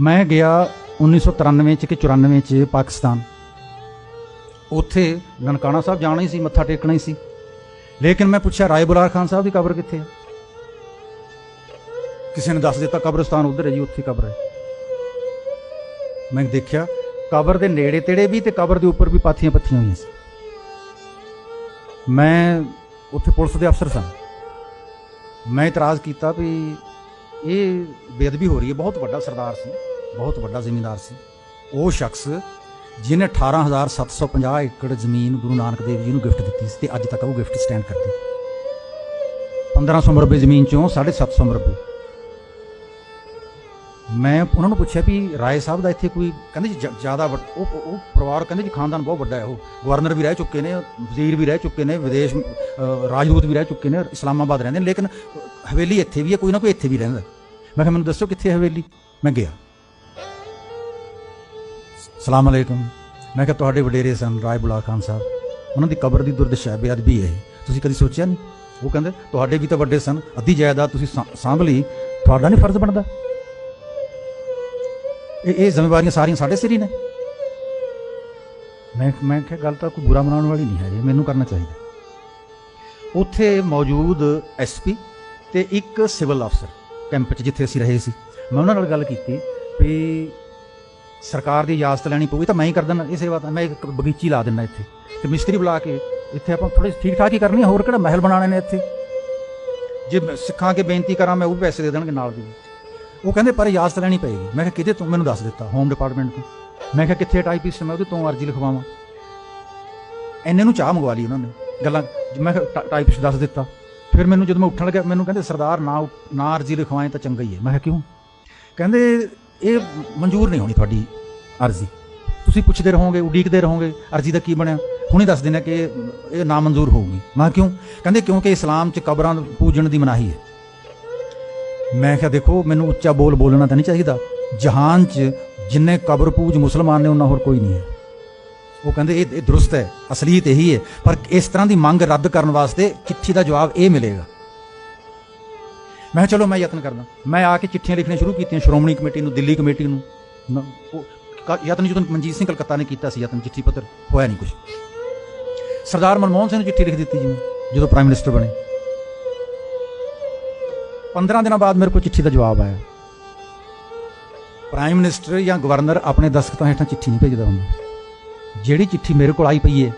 ਮੈਂ ਗਿਆ 1993 ਚ ਕਿ 94 ਚ ਪਾਕਿਸਤਾਨ। ਉੱਥੇ ਨਨਕਾਣਾ ਸਾਹਿਬ ਜਾਣਾ ਹੀ ਸੀ, ਮੱਥਾ ਟੇਕਣਾ ਹੀ ਸੀ। ਲੇਕਿਨ ਮੈਂ ਪੁੱਛਿਆ, ਰਾਏ ਬੁਲਾਰ ਖਾਨ ਸਾਹਿਬ ਦੀ ਕਬਰ ਕਿੱਥੇ ਹੈ ਕਿਸੇ ਨੇ ਦੱਸ ਦਿੱਤਾ, ਕਬਰਸਤਾਨ ਉਧਰ ਹੈ ਜੀ, ਉੱਥੇ ਕਬਰ ਹੈ। ਮੈਂ ਦੇਖਿਆ, ਕਬਰ ਦੇ ਨੇੜੇ ਤੇੜੇ ਵੀ ਤੇ ਕਬਰ ਦੇ ਉੱਪਰ ਵੀ ਪਾਥੀਆਂ ਪੱਥੀਆਂ ਹੋਈਆਂ ਸੀ। ਮੈਂ ਉੱਥੇ ਪੁਲਿਸ ਦੇ ਅਫਸਰ ਸਨ ਮੈਂ ਇਤਰਾਜ਼ ਕੀਤਾ ਵੀ ਇਹ ਬੇਅਦਬੀ ਹੋ ਰਹੀ ਹੈ। ਬਹੁਤ ਵੱਡਾ ਸਰਦਾਰ ਸੀ, ਬਹੁਤ ਵੱਡਾ ਜ਼ਿਮੀਂਦਾਰ ਸੀ। ਉਹ ਸ਼ਖਸ ਜਿਹਨੇ 18750 ਏਕੜ ਜ਼ਮੀਨ ਗੁਰੂ ਨਾਨਕ ਦੇਵ ਜੀ ਨੂੰ ਗਿਫਟ ਦਿੱਤੀ ਸੀ ਤੇ ਅੱਜ ਤੱਕ ਉਹ ਗਿਫਟ ਸਟੈਂਡ ਕਰਦੀ 1500 ਮਰਬੇ ਜ਼ਮੀਨ ਚੋਂ 750 ਮਰਬੇ ਮੈਂ ਉਹਨਾਂ ਨੂੰ ਪੁੱਛਿਆ ਵੀ ਰਾਏ ਸਾਹਿਬ ਦਾ ਇੱਥੇ ਕੋਈ ਕਹਿੰਦੇ ਜੀ ਜ- ਜ਼ਿਆਦਾ ਵੱਡ- ਉਹ ਉਹ ਪਰਿਵਾਰ ਕਹਿੰਦੇ ਜੀ ਖਾਨਦਾਨ ਬਹੁਤ ਵੱਡਾ ਹੈ ਉਹ। ਗਵਰਨਰ ਵੀ ਰਹਿ ਚੁੱਕੇ ਨੇ, ਵਜ਼ੀਰ ਵੀ ਰਹਿ ਚੁੱਕੇ ਨੇ, ਵਿਦੇਸ਼ ਰਾਜਦੂਤ ਵੀ ਰਹਿ ਚੁੱਕੇ ਨੇ, ਇਸਲਾਮਾਬਾਦ ਰਹਿੰਦੇ ਨੇ, ਲੇਕਿਨ ਹਵੇਲੀ ਇੱਥੇ ਵੀ ਹੈ, ਕੋਈ ਨਾ ਕੋਈ ਇੱਥੇ ਵੀ ਰਹਿੰਦਾ। ਮੈਂ ਕਿਹਾ, ਮੈਨੂੰ ਦੱਸੋ ਕਿੱਥੇ ਹੈ ਹਵੇਲੀ? ਮੈਂ ਗਿਆ। ਸਲਾਮ ਅਲੈਕਮ। ਮੈਂ ਕਿਹਾ, ਤੁਹਾਡੇ ਵਡੇਰੇ ਸਨ ਰਾਏ ਬੁਲਾ ਖਾਨ ਸਾਹਿਬ। ਉਹਨਾਂ ਦੀ ਕਬਰ ਦੀ ਦੁਰਦਸ਼ਾ ਬੇਅਦਬੀ ਹੈ ਇਹ। ਤੁਸੀਂ ਕਦੀ ਸੋਚਿਆ ਨਹੀਂ? ਉਹ ਕਹਿੰਦੇ, ਤੁਹਾਡੇ ਵੀ ਤਾਂ ਵੱਡੇ ਸਨ। ਅੱਧੀ ਜਾਇਦਾਦ ਤੁਸੀਂ ਸਾਂ- ਸਾਂਭ ਲਈ। ਤੁਹਾਡਾ ਨਹੀਂ ਫਰਜ਼ ਬਣਦਾ। ਇਹ ਇਹ ਜ਼ਿੰਮੇਵਾਰੀਆਂ ਸਾਰੀਆਂ ਸਾਡੇ ਸਿਰ ਹੀ ਨੇ। ਮੈਂ ਮੈਂ ਕਿਹਾ, ਗੱਲ ਤਾਂ ਕੋਈ ਬੁਰਾ ਮਨਾਉਣ ਵਾਲੀ ਨਹੀਂ ਹੈ ਜੀ ਮੈਨੂੰ ਕਰਨਾ ਚਾਹੀਦਾ ਉੱਥੇ ਮੌਜੂਦ ਐਸਪੀ ਤੇ ਇੱਕ ਸਿਵਲ ਅਫਸਰ ਕੈਂਪ 'ਚ ਜਿੱਥੇ ਅਸੀਂ ਰਹੇ ਸੀ। ਮੈਂ ਉਹਨਾਂ ਨਾਲ ਗੱਲ ਕੀਤੀ ਵੀ ਸਰਕਾਰ ਦੀ ਇਜਾਜ਼ਤ ਲੈਣੀ ਪਊਗੀ ਤਾਂ ਮੈਂ ਹੀ ਕਰ ਦਿੰਦਾ ਇਹ ਸੇਵਾ ਤਾਂ ਮੈਂ ਇੱਕ ਬਗੀਚੀ ਲਾ ਦਿੰਦਾ ਇੱਥੇ। ਤੇ ਮਿਸਤਰੀ ਬੁਲਾ ਕੇ ਇੱਥੇ ਆਪਾਂ ਥੋੜੇ ਠੀਕ ਠਾਕ ਹੀ ਕਰਨੀ ਹੋਰ ਕਿਹੜਾ ਮਹਿਲ ਬਣਾਉਣੇ ਨੇ ਇੱਥੇ? ਜੇ ਮੈਂ ਸਿੱਖਾਂ ਕੇ ਬੇਨਤੀ ਕਰਾਂ, ਮੈਂ ਉਹ ਵੀ ਪੈਸੇ ਦੇ ਦੇਣਗੇ ਨਾਲ ਦੀ। ਉਹ ਕਹਿੰਦੇ, ਪਰ ਇਜਾਜ਼ਤ ਲੈਣੀ ਪਏਗੀ। ਮੈਂ ਕਿਹਾ ਕਿਤੇ ਤੂੰ? ਮੈਨੂੰ ਦੱਸ ਦਿੱਤਾ ਹੋਮ ਡਿਪਾਰਟਮੈਂਟ ਤੋਂ। ਮੈਂ ਕਿਹਾ, ਕਿੱਥੇ ਟਾਈਪਿਸਟ ਮੈਂ ਉਹਦੇ ਤੋਂ ਅਰਜ਼ੀ ਲਿਖਵਾਵਾਂ। ਐਨੇ ਨੂੰ ਚਾਹ ਮੰਗਵਾ ਲਈ ਉਹਨਾਂ ਨੇ। ਗੱਲਾਂ, ਮੈਂ ਕਿਹਾ ਟਾਈਪਿਸਟ ਦੱਸ ਦਿੱਤਾ। ਫਿਰ ਮੈਨੂੰ ਜਦੋਂ ਮੈਂ ਉੱਠਣ ਲੱਗਾ, ਮੈਨੂੰ ਕਹਿੰਦੇ, ਸਰਦਾਰ, ਨਾ ਨਾ ਅਰਜ਼ੀ ਲਿਖਵਾਏ ਤਾਂ ਚੰਗਾ ਹੀ ਹੈ। ਮੈਂ ਕਿਹਾ, ਕਿਉਂ? ਕਹਿੰਦੇ, ਇਹ ਮਨਜ਼ੂਰ ਨਹੀਂ ਹੋਣੀ ਤੁਹਾਡੀ ਅਰਜ਼ੀ। ਤੁਸੀਂ ਪੁੱਛਦੇ ਰਹੋਗੇ, ਉਡੀਕਦੇ ਰਹੋਗੇ, ਅਰਜ਼ੀ ਦਾ ਕੀ ਬਣਿਆ? ਹੁਣੇ ਦੱਸ ਦੇਣਾ ਕਿ ਇਹ- ਨਾ ਮਨਜ਼ੂਰ ਹੋਊਗੀ। ਮੈਂ ਕਿਹਾ, ਕਿਉਂ? ਕਹਿੰਦੇ, ਕਿਉਂਕਿ ਇਸਲਾਮ 'ਚ ਕਬਰਾਂ ਪੂਜਣ ਦੀ ਮਨਾਹੀ ਹੈ। ਮੈਂ ਕਿਹਾ, ਦੇਖੋ, ਮੈਨੂੰ ਉੱਚਾ ਬੋਲ ਬੋਲਣਾ ਤਾਂ ਨਹੀਂ ਚਾਹੀਦਾ। ਜਹਾਨ 'ਚ ਜਿੰਨੇ ਕਬਰ ਪੂਜ ਮੁਸਲਮਾਨ ਨੇ, ਉਹਨਾਂ ਹੋਰ ਕੋਈ ਨਹੀਂ ਹੈ। ਉਹ ਕਹਿੰਦੇ ਇਹ ਇਹ ਦਰੁਸਤ ਹੈ, ਅਸਲੀਅਤ ਇਹੀ ਹੈ। ਪਰ ਇਸ ਤਰ੍ਹਾਂ ਦੀ ਮੰਗ ਰੱਦ ਕਰਨ ਵਾਸਤੇ ਚਿੱਠੀ ਦਾ ਜਵਾਬ ਇਹ ਮਿਲੇਗਾ। ਮੈਂ ਕਿਹਾ ਚਲੋ ਮੈਂ ਯਤਨ ਕਰਦਾ। ਮੈਂ ਆ ਕੇ ਚਿੱਠੀਆਂ ਲਿਖਣੀਆਂ ਸ਼ੁਰੂ ਕੀਤੀਆਂ, ਸ਼੍ਰੋਮਣੀ ਕਮੇਟੀ ਨੂੰ, ਦਿੱਲੀ ਕਮੇਟੀ ਨੂੰ। ਯਤਨ ਜਦੋਂ ਮਨਜੀਤ ਸਿੰਘ ਕਲਕੱਤਾ ਨੇ ਕੀਤਾ ਸੀ ਯਤਨ, ਚਿੱਠੀ ਪੱਤਰ, ਹੋਇਆ ਨਹੀਂ ਕੁਝ ਸਰਦਾਰ ਮਨਮੋਹਨ ਸਿੰਘ ਨੂੰ ਚਿੱਠੀ ਲਿਖ ਦਿੱਤੀ ਜੀ ਮੈਂ, ਜਦੋਂ ਪ੍ਰਾਈਮ ਮਿਨਿਸਟਰ ਬਣੇ। 15 ਦਿਨਾਂ ਬਾਅਦ ਮੇਰੇ ਕੋਲ ਚਿੱਠੀ ਦਾ ਜਵਾਬ ਆਇਆ। ਪ੍ਰਾਈਮ ਮਿਨਿਸਟਰ ਜਾਂ ਗਵਰਨਰ ਆਪਣੇ ਦਸਖਤਾਂ ਹੇਠਾਂ ਚਿੱਠੀ ਨਹੀਂ ਭੇਜਦਾ ਹੁੰਦਾ। ਜਿਹੜੀ ਚਿੱਠੀ ਮੇਰੇ ਕੋਲ ਆਈ ਪਈ ਹੈ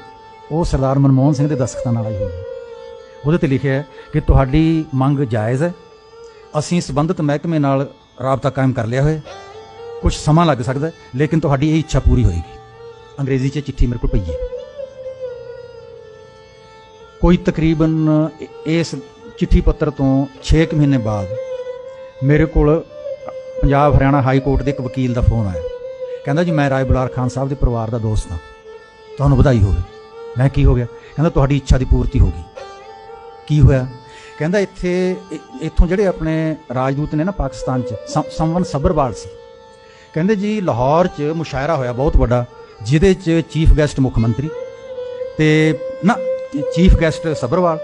ਉਹ ਸਰਦਾਰ ਮਨਮੋਹਨ ਸਿੰਘ ਦੇ ਦਸਖਤਾਂ ਨਾਲ ਆਈ ਹੋਈ ਹੈ ਉਹਦੇ ਤੇ ਲਿਖਿਆ ਹੈ ਕਿ ਤੁਹਾਡੀ ਮੰਗ ਜਾਇਜ਼ ਹੈ। ਅਸੀਂ ਸੰਬੰਧਿਤ ਮਹਿਕਮੇ ਨਾਲ ਰਾਬਤਾ ਕਾਇਮ ਕਰ ਲਿਆ ਹੋਇਆ ਕੁਝ ਸਮਾਂ ਲੱਗ ਸਕਦਾ ਲੇਕਿਨ ਤੁਹਾਡੀ ਇਹ ਇੱਛਾ ਪੂਰੀ ਹੋਏਗੀ। ਅੰਗਰੇਜ਼ੀ 'ਚ ਚਿੱਠੀ ਮੇਰੇ ਕੋਲ ਪਈ ਹੈ ਕੋਈ ਤਕਰੀਬਨ ਇਸ ਚਿੱਠੀ ਪੱਤਰ ਤੋਂ 6 ਮਹੀਨੇ ਬਾਅਦ ਮੇਰੇ ਕੋਲ ਪੰਜਾਬ ਹਰਿਆਣਾ ਹਾਈ ਕੋਰਟ ਦੇ ਇੱਕ ਵਕੀਲ ਦਾ ਫੋਨ ਆਇਆ। ਕਹਿੰਦਾ ਜੀ, ਮੈਂ ਰਾਏ ਬੁਲਾਰ ਖਾਨ ਸਾਹਿਬ ਦੇ ਪਰਿਵਾਰ ਦਾ ਦੋਸਤ ਹਾਂ। ਤੁਹਾਨੂੰ ਵਧਾਈ ਹੋਵੇ। ਮੈਂ ਕੀ ਹੋ ਗਿਆ? ਕਹਿੰਦਾ, ਤੁਹਾਡੀ ਇੱਛਾ ਦੀ ਪੂਰਤੀ ਹੋ ਗਈ। ਕੀ ਹੋਇਆ? ਕਹਿੰਦਾ, ਇੱਥੇ ਇੱਥੋਂ ਜਿਹੜੇ ਆਪਣੇ ਰਾਜਦੂਤ ਨੇ ਨਾ ਪਾਕਿਸਤਾਨ 'ਚ ਸੰਵਨ ਸਮਵਨ ਸਬਰਵਾਲ ਸੀ। ਕਹਿੰਦੇ ਜੀ, ਲਾਹੌਰ 'ਚ ਮੁਸ਼ਾਇਰਾ ਹੋਇਆ ਬਹੁਤ ਵੱਡਾ, ਜਿਹਦੇ 'ਚ ਚੀਫ ਗੈਸਟ ਮੁੱਖ ਮੰਤਰੀ ਤੇ ਨਾ, ਚੀਫ ਗੈਸਟ ਸਬਰਵਾਲ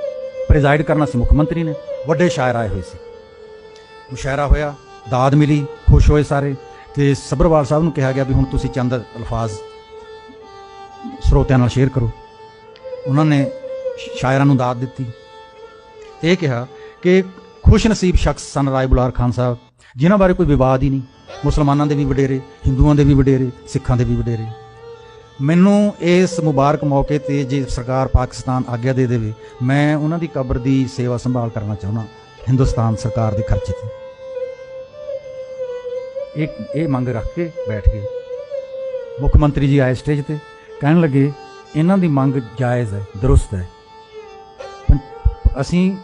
ਪ੍ਰੈਜ਼ਾਈਡ ਕਰਨਾ ਸੀ ਮੁੱਖ ਮੰਤਰੀ ਨੇ। ਵੱਡੇ ਸ਼ਾਇਰ ਆਏ ਹੋਏ ਸੀ। ਮੁਸ਼ਾਇਰਾ ਹੋਇਆ, ਦਾਦ ਮਿਲੀ, ਖੁਸ਼ ਹੋਏ ਸਾਰੇ। ਤੇ ਸਬਰਵਾਲ ਸਾਹਿਬ ਨੂੰ ਕਿਹਾ ਗਿਆ ਵੀ ਹੁਣ ਤੁਸੀਂ ਚੰਦ ਅਲਫਾਜ਼ ਸਰੋਤਿਆਂ ਨਾਲ ਸ਼ੇਅਰ ਕਰੋ। ਉਹਨਾਂ ਨੇ ਸ਼ਾਇਰਾਂ ਨੂੰ ਦਾਤ ਦਿੱਤੀ। ਇਹ ਕਿਹਾ ਕਿ ਖੁਸ਼ ਨਸੀਬ ਸ਼ਖਸ ਸਨ ਰਾਏ ਬੁਲਾਰ ਖਾਨ ਸਾਹਿਬ, ਜਿਨ੍ਹਾਂ ਬਾਰੇ ਕੋਈ ਵਿਵਾਦ ਹੀ ਨਹੀਂ। ਮੁਸਲਮਾਨਾਂ ਦੇ ਵੀ ਵਡੇਰੇ, ਹਿੰਦੂਆਂ ਦੇ ਵੀ ਵਡੇਰੇ, ਸਿੱਖਾਂ ਦੇ ਵੀ ਵਡੇਰੇ। ਮੈਨੂੰ ਇਸ ਮੁਬਾਰਕ ਮੌਕੇ ਤੇ ਜੇ ਸਰਕਾਰ ਪਾਕਿਸਤਾਨ ਆਗਿਆ ਦੇ ਦੇਵੇ, ਮੈਂ ਉਹਨਾਂ ਦੀ ਕਬਰ ਦੀ ਸੇਵਾ ਸੰਭਾਲ ਕਰਨਾ ਚਾਹੁੰਦਾ, ਹਿੰਦੁਸਤਾਨ ਸਰਕਾਰ ਦੇ ਖਰਚੇ ਤੇ। ਇਹ ਇਹ ਮੰਗ ਰੱਖ ਕੇ ਬੈਠ ਗਏ। ਮੁੱਖ ਮੰਤਰੀ ਜੀ ਆਏ ਸਟੇਜ ਤੇ, ਕਹਿਣ ਲੱਗੇ, ਇਹਨਾਂ ਦੀ ਮੰਗ ਜਾਇਜ਼ ਹੈ, ਦਰੁਸਤ ਹੈ। ਅਸੀਂ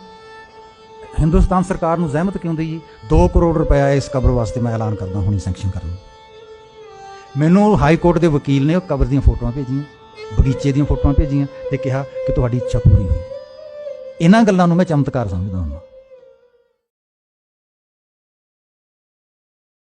ਹਿੰਦੁਸਤਾਨ ਸਰਕਾਰ ਨੂੰ ਜ਼ਹਿਮਤ ਕਿਉਂ ਦੇਈਏ? 2 ਕਰੋੜ ਰੁਪਇਆ ਇਸ ਕਬਰ ਵਾਸਤੇ ਮੈਂ ਐਲਾਨ ਕਰਦਾ ਹੁਣੀ ਸੈਂਕਸ਼ਨ ਕਰਨ ਮੈਨੂੰ ਹਾਈ ਕੋਰਟ ਦੇ ਵਕੀਲ ਨੇ ਉਹ ਕਬਰ ਦੀਆਂ ਫੋਟੋਆਂ ਭੇਜੀਆਂ, ਬਗੀਚੇ ਦੀਆਂ ਫੋਟੋਆਂ ਭੇਜੀਆਂ ਤੇ ਕਿਹਾ ਕਿ ਤੁਹਾਡੀ ਇੱਛਾ ਪੂਰੀ ਹੋਈ। ਇਹਨਾਂ ਗੱਲਾਂ ਨੂੰ ਮੈਂ ਚਮਤਕਾਰ ਸਮਝਦਾ ਹਾਂ।